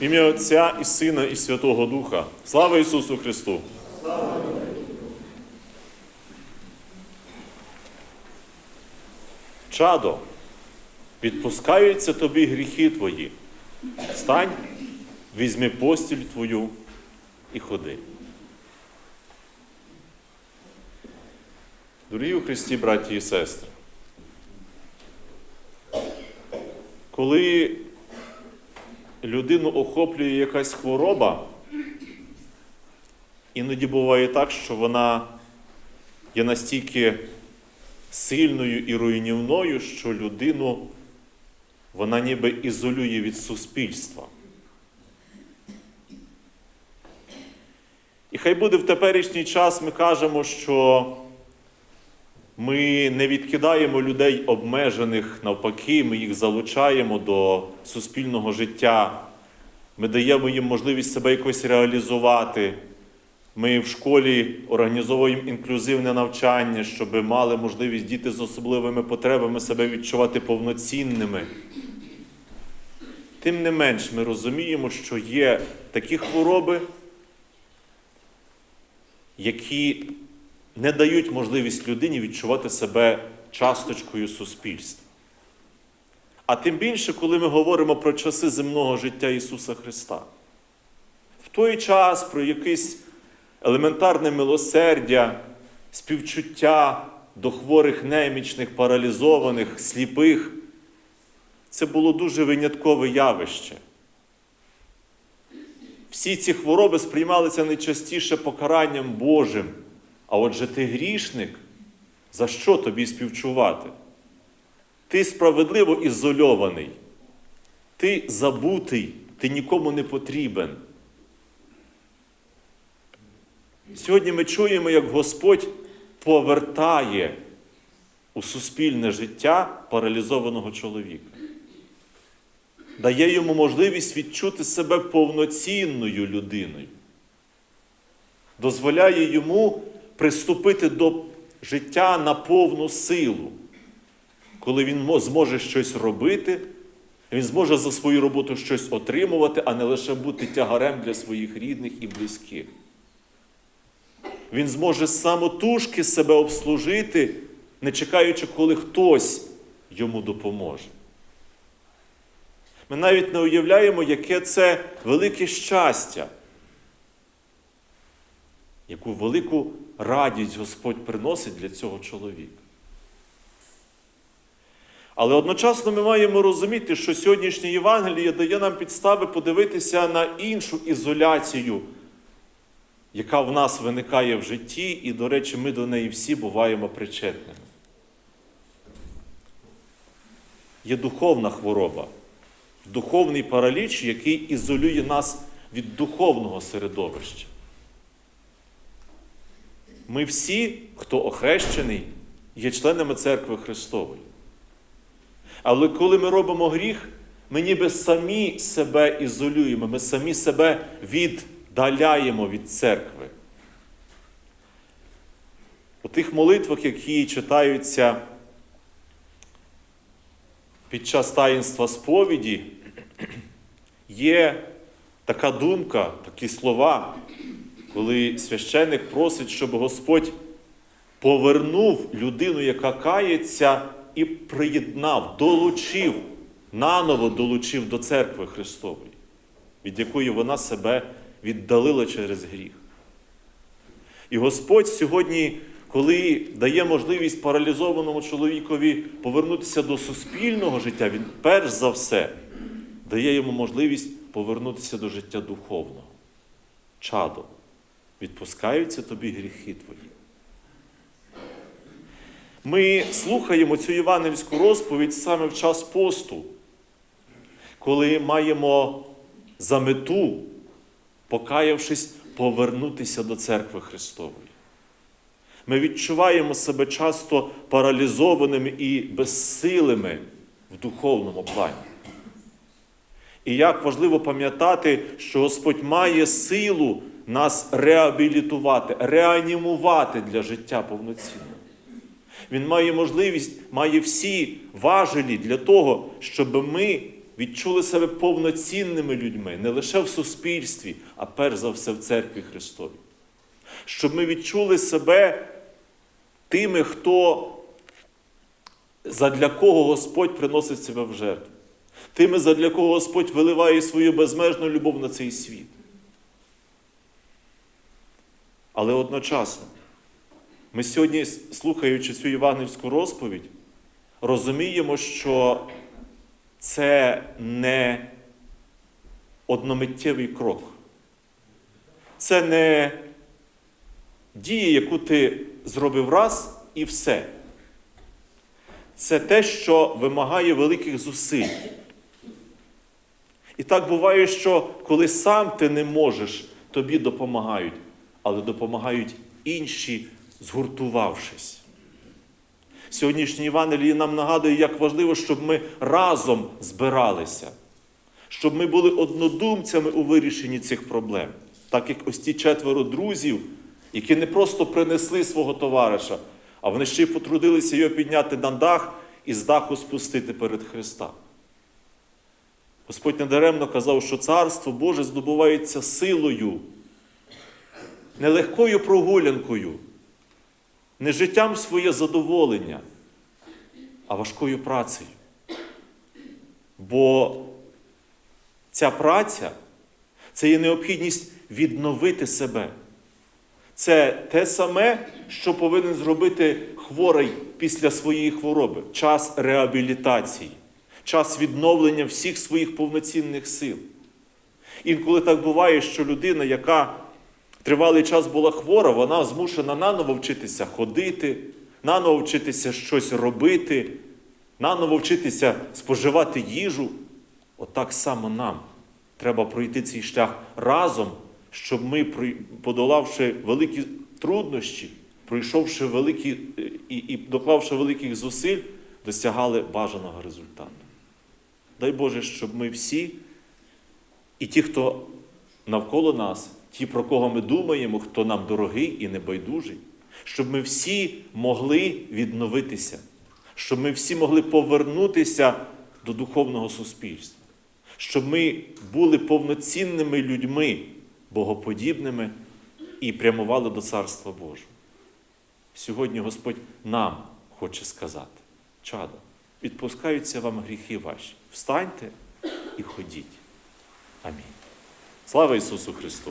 Ім'я Отця і Сина, і Святого Духа. Слава Ісусу Христу! Чадо, відпускаються тобі гріхи твої. Встань, візьми постіль твою і ходи. Дорогі у Христі, браті і сестри, коли людину охоплює якась хвороба, іноді буває так, що вона є настільки сильною і руйнівною, що людину вона ніби ізолює від суспільства. І хай буде в теперішній час ми кажемо, що ми не відкидаємо людей обмежених, навпаки, ми їх залучаємо до суспільного життя. Ми даємо їм можливість себе якось реалізувати. Ми в школі організовуємо інклюзивне навчання, щоб мали можливість діти з особливими потребами себе відчувати повноцінними. Тим не менш, ми розуміємо, що є такі хвороби, які не дають можливість людині відчувати себе часточкою суспільства. А тим більше, коли ми говоримо про часи земного життя Ісуса Христа. В той час про якесь елементарне милосердя, співчуття до хворих, немічних, паралізованих, сліпих, це було дуже виняткове явище. Всі ці хвороби сприймалися найчастіше покаранням Божим. А отже, ти грішник, за що тобі співчувати? Ти справедливо ізольований, ти забутий, ти нікому не потрібен. Сьогодні ми чуємо, як Господь повертає у суспільне життя паралізованого чоловіка, дає йому можливість відчути себе повноцінною людиною, дозволяє йому приступити до життя на повну силу. Коли він зможе щось робити, він зможе за свою роботу щось отримувати, а не лише бути тягарем для своїх рідних і близьких. Він зможе самотужки себе обслужити, не чекаючи, коли хтось йому допоможе. Ми навіть не уявляємо, яке це велике щастя, яку велику радість Господь приносить для цього чоловіка. Але одночасно ми маємо розуміти, що сьогоднішнє Євангеліє дає нам підстави подивитися на іншу ізоляцію, яка в нас виникає в житті, і, до речі, ми до неї всі буваємо причетними. Є духовна хвороба, духовний параліч, який ізолює нас від духовного середовища. Ми всі, хто охрещений, є членами церкви Христової. Але коли ми робимо гріх, ми ніби самі себе ізолюємо, ми самі себе віддаляємо від церкви. У тих молитвах, які читаються під час таїнства сповіді, є така думка, такі слова, коли священник просить, щоб Господь повернув людину, яка кається, і приєднав, долучив, наново долучив до церкви Христової, від якої вона себе віддалила через гріх. І Господь сьогодні, коли дає можливість паралізованому чоловікові повернутися до суспільного життя, Він перш за все дає йому можливість повернутися до життя духовного. Чадо, відпускаються тобі гріхи твої. Ми слухаємо цю євангельську розповідь саме в час посту, коли маємо за мету, покаявшись, повернутися до церкви Христової. Ми відчуваємо себе часто паралізованими і безсилими в духовному плані. І як важливо пам'ятати, що Господь має силу нас реабілітувати, реанімувати для життя повноцінного. Він має можливість, має всі важелі для того, щоб ми відчули себе повноцінними людьми не лише в суспільстві, а перш за все в церкві Христовій. Щоб ми відчули себе тими, хто задля кого Господь приносить себе в жертву, тими, задля кого Господь виливає свою безмежну любов на цей світ. Але одночасно, ми сьогодні, слухаючи цю євангельську розповідь, розуміємо, що це не одномиттєвий крок. Це не дія, яку ти зробив раз і все. Це те, що вимагає великих зусиль. І так буває, що коли сам ти не можеш, тобі допомагають, але допомагають інші, згуртувавшись. Сьогоднішній Євангеліє нам нагадує, як важливо, щоб ми разом збиралися, щоб ми були однодумцями у вирішенні цих проблем. Так як ось ті четверо друзів, які не просто принесли свого товариша, а вони ще й потрудилися його підняти на дах і з даху спустити перед Христа. Господь недаремно казав, що Царство Боже здобувається силою, не легкою прогулянкою, не життям своє задоволення, а важкою працею. Бо ця праця це є необхідність відновити себе. Це те саме, що повинен зробити хворий після своєї хвороби час реабілітації, час відновлення всіх своїх повноцінних сил. Інколи так буває, що людина, яка тривалий час була хвора, вона змушена наново вчитися ходити, наново вчитися щось робити, наново вчитися споживати їжу. Отак само нам треба пройти цей шлях разом, щоб ми, подолавши великі труднощі, пройшовши великі і, і доклавши великих зусиль, досягали бажаного результату. Дай Боже, щоб ми всі, і ті, хто навколо нас, ті, про кого ми думаємо, хто нам дорогий і небайдужий, щоб ми всі могли відновитися, щоб ми всі могли повернутися до духовного суспільства, щоб ми були повноцінними людьми, богоподібними і прямували до Царства Божого. Сьогодні Господь нам хоче сказати, чадо, відпускаються вам гріхи ваші. Встаньте і ходіть. Амінь. Слава Ісусу Христу!